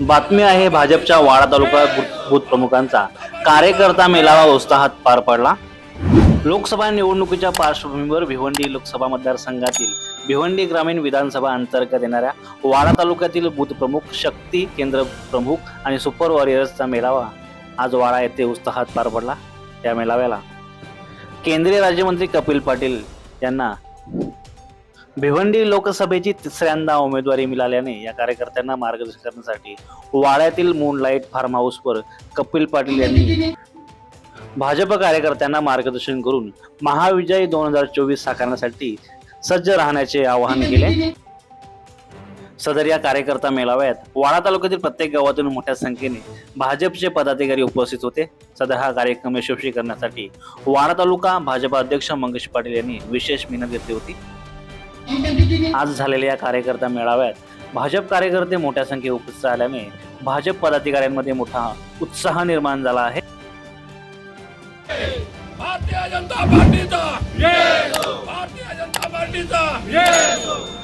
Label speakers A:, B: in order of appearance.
A: बातमी आहे भाजपच्या वाडा तालुका बूथ- प्रमुखांचा. कार्यकर्ता मेळावा उत्साहात पार पडला. लोकसभा निवडणुकीच्या पार्श्वभूमीवर भिवंडी लोकसभा मतदारसंघातील भिवंडी ग्रामीण विधानसभा अंतर्गत येणाऱ्या वाडा तालुक्यातील बूथ प्रमुख शक्ती केंद्र प्रमुख आणि सुपर वॉरियर्सचा मेळावा आज वाडा येथे उत्साहात पार पडला. या मेळाव्याला केंद्रीय राज्यमंत्री कपिल पाटील यांना भिवंडी लोकसभेची तिसऱ्यांदा उमेदवारी मिळाल्याने या कार्यकर्त्यांना मार्गदर्शन करण्यासाठी वाड्यातील मूनलाईट फार्म हाऊसवर कपिल पाटील यांनी भाजप कार्यकर्त्यांना मार्गदर्शन करून महाविजय दोन हजार चोवीस साकारण्यासाठी सज्ज राहण्याचे आवाहन केले. सदर या कार्यकर्ता मेळाव्यात वाडा तालुक्यातील प्रत्येक गावातून मोठ्या संख्येने भाजपचे पदाधिकारी उपस्थित होते. सदर हा कार्यक्रम यशस्वी करण्यासाठी वाडा तालुका भाजप अध्यक्ष मंगेश पाटील यांनी विशेष मेहनत घेतली होती. आज झालेल्या या कार्यकर्ता मेळाव्यात भाजप कार्यकर्ते मोठ्या संख्येत उपस्थित झाल्याने भाजप पदाधिकाऱ्यांमध्ये मोठा उत्साह निर्माण झाला आहे.
B: भारतीय जनता पार्टीचा. भारतीय जनता पार्टीचा.